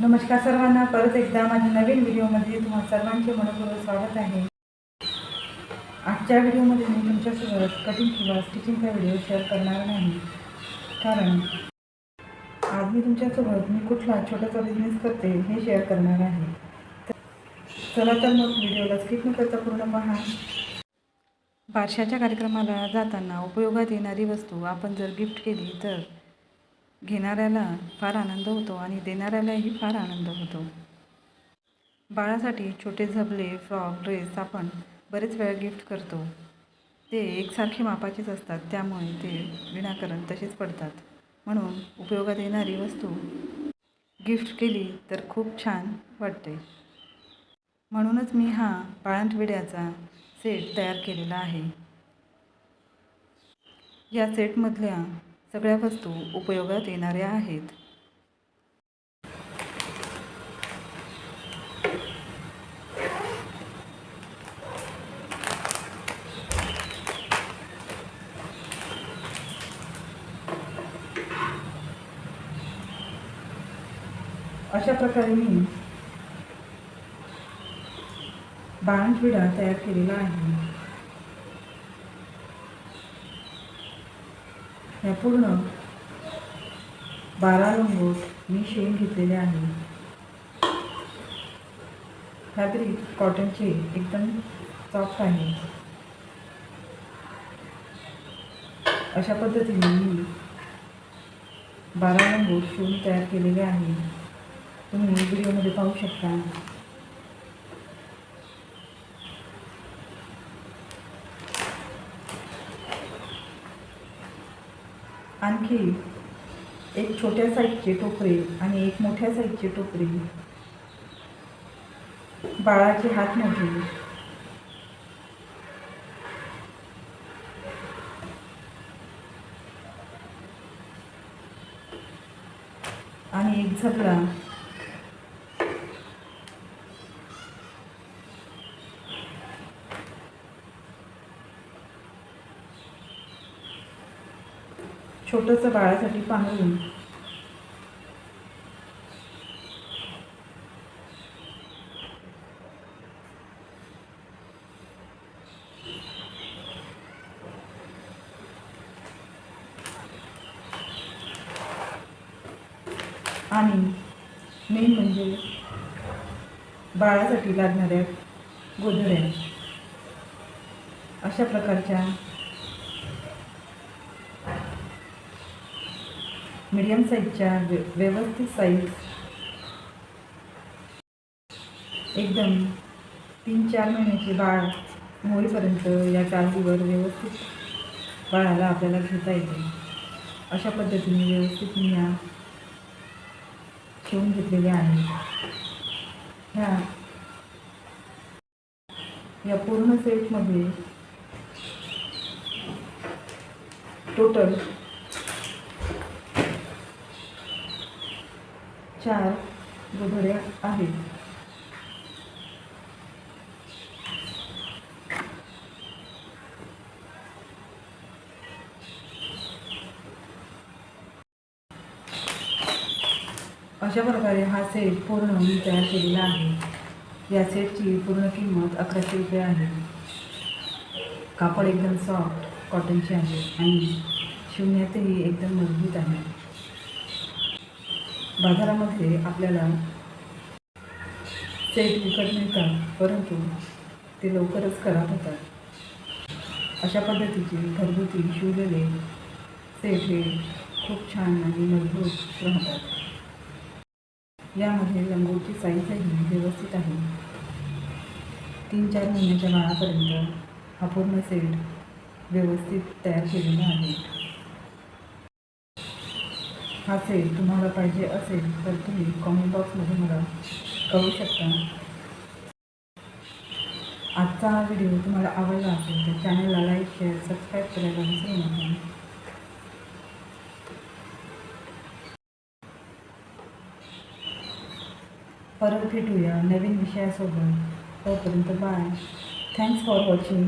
नमस्कार सर्वांना परत एकदा माझ्या नवीन व्हिडिओमध्ये तुम्हा सर्वांचे मनपूर्वक स्वागत आहे. आजच्या व्हिडिओमध्ये मी तुमच्यासोबत कटिंग किंवा स्टिचिंगचा व्हिडिओ शेअर करणार नाही. कारण आज मी तुमच्यासोबत मी कुठला छोटासा बिझनेस करते हे शेअर करणार आहे. चला तर मग व्हिडिओला स्किप न करता पूर्ण पहा. बारशाच्या कार्यक्रमाला जाताना उपयोगात येणारी वस्तू आपण जर गिफ्ट केली तर घेणाऱ्याला फार आनंद होतो आणि देणाऱ्यालाही फार आनंद होतो. बाळासाठी छोटे झबले फ्रॉक ड्रेस आपण बरेच वेळा गिफ्ट करतो. ते एकसारखे मापाचेच असतात त्यामुळे ते विनाकारण तसेच पडतात. म्हणून उपयोगात येणारी वस्तू गिफ्ट केली तर खूप छान वाटते. म्हणूनच मी हा बाळंतविड्याचा सेट तयार केलेला आहे. या सेटमधल्या सगळ्या वस्तू उपयोगात येणाऱ्या आहेत. अशा प्रकारे मी बाणविडा तयार केलेला आहे. ह्या पूर्ण बारा लंगोट मी शिवून घेतलेले आहे. फॅब्रिक कॉटनचे एकदम सॉफ्ट आहे. अशा पद्धतीने मी बारा लंगोट शिवून तयार केलेले आहे. तुम्ही व्हिडिओमध्ये पाहू शकता. आणखी एक छोट्या साईजचे टोकरे आणि एक मोठ्या साईजचे टोपरे. बाळाचे हात मोठे. आणि एक झबला छोटंसं बाळासाठी पाहून. आणि मेन म्हणजे बाळासाठी लागणाऱ्या गोधड्या. अशा प्रकारच्या मीडियम साईजच्या व्य व्यवस्थित साईज एकदम तीन चार महिन्याचे बाळ होईपर्यंत या काळजीवर व्यवस्थित बाळाला आपल्याला घेता येते. अशा पद्धतीने व्यवस्थित मी या शिवून घेतलेल्या आहे ह्या या पूर्ण सेटमध्ये टोटल चार गोधड्या आहेत. अशा प्रकारे हा सेट पूर्ण मी तयार केलेला आहे. या सेटची पूर्ण किंमत अकराशे रुपये आहे. कापड एकदम सॉफ्ट कॉटनचे आहे आणि शिवण्यातही एकदम मजबूत आहे. बाजारामध्ये आपल्याला सेट विकत मिळतात परंतु ते लवकरच खराब होतात. अशा पद्धतीचे घरगुती शिवलेले सेट हे खूप छान आणि मजबूत राहतात. यामध्ये लंगोची साईजही व्यवस्थित आहे. तीन चार महिन्याच्या बाळापर्यंत हा पूर्ण सेट व्यवस्थित तयार केलेला आहे. हा तुम्हाला पाहिजे असेल तर तुम्ही कॉमेंट बॉक्समध्ये मला कळू शकता. आजचा हा व्हिडिओ तुम्हाला आवडला असेल तर चॅनलला लाईक शेअर सबस्क्राईब करायला विसरू नका. परत भेटूया नवीन विषयासोबत. तोपर्यंत बाय थँक्स फॉर वॉचिंग